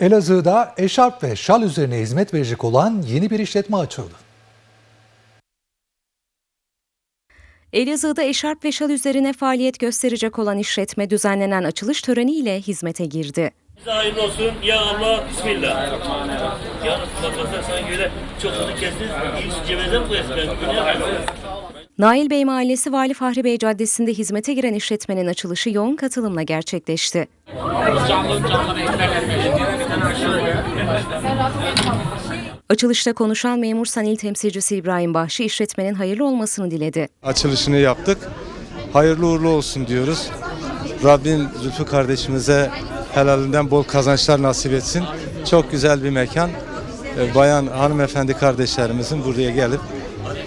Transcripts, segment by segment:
Elazığ'da eşarp ve şal üzerine hizmet verecek olan yeni bir işletme açıldı. Elazığ'da eşarp ve şal üzerine faaliyet gösterecek olan işletme düzenlenen açılış töreniyle hizmete girdi. Bize hayırlı olsun. Ya Allah, Bismillah. Ya bakmasana sanki öyle çok hızlı kestiniz. İyi cebeden mi. Nail Bey Mahallesi Vali Fahri Bey Caddesi'nde hizmete giren işletmenin açılışı yoğun katılımla gerçekleşti. Açılışta konuşan Memur Sanil temsilcisi İbrahim Bahşi işletmenin hayırlı olmasını diledi. açılışını yaptık. Hayırlı uğurlu olsun diyoruz. Rabbim Zülfü kardeşimize helalinden bol kazançlar nasip etsin. Çok güzel bir mekan. Ee, Bayan hanımefendi kardeşlerimizin buraya gelip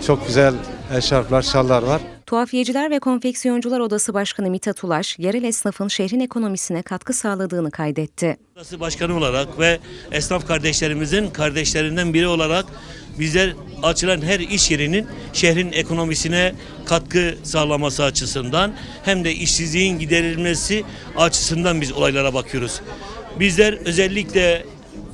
çok güzel eşarplar, şallar var. Tuhafiyeciler ve Konfeksiyoncular Odası Başkanı Mithat Ulaş, yerel esnafın şehrin ekonomisine katkı sağladığını kaydetti. Odası Başkanı olarak ve esnaf kardeşlerimizin kardeşlerinden biri olarak bizler açılan her iş yerinin şehrin ekonomisine katkı sağlaması açısından hem de işsizliğin giderilmesi açısından biz olaylara bakıyoruz. Bizler özellikle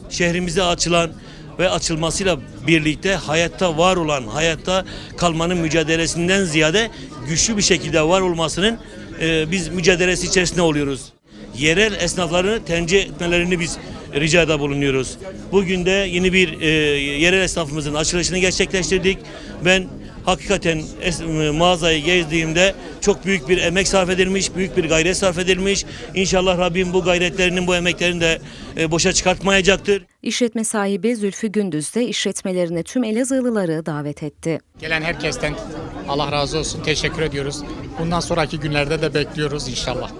şehrimize açılan ve açılmasıyla birlikte hayatta var olan, hayatta kalmanın mücadelesinden ziyade güçlü bir şekilde var olmasının e, biz mücadelesi içerisinde oluyoruz. Yerel esnafları tencih etmelerini biz ricada bulunuyoruz. Bugün de yeni bir e, yerel esnafımızın açılışını gerçekleştirdik. Ben hakikaten es- mağazayı gezdiğimde çok büyük bir emek sarf edilmiş, büyük bir gayret sarf edilmiş. İnşallah Rabbim bu gayretlerinin, bu emeklerini de e, boşa çıkartmayacağdır. İşletme sahibi Zülfü Gündüz de işletmelerine tüm Elazığlıları davet etti. Gelen herkesten Allah razı olsun. Teşekkür ediyoruz. Bundan sonraki günlerde de bekliyoruz inşallah.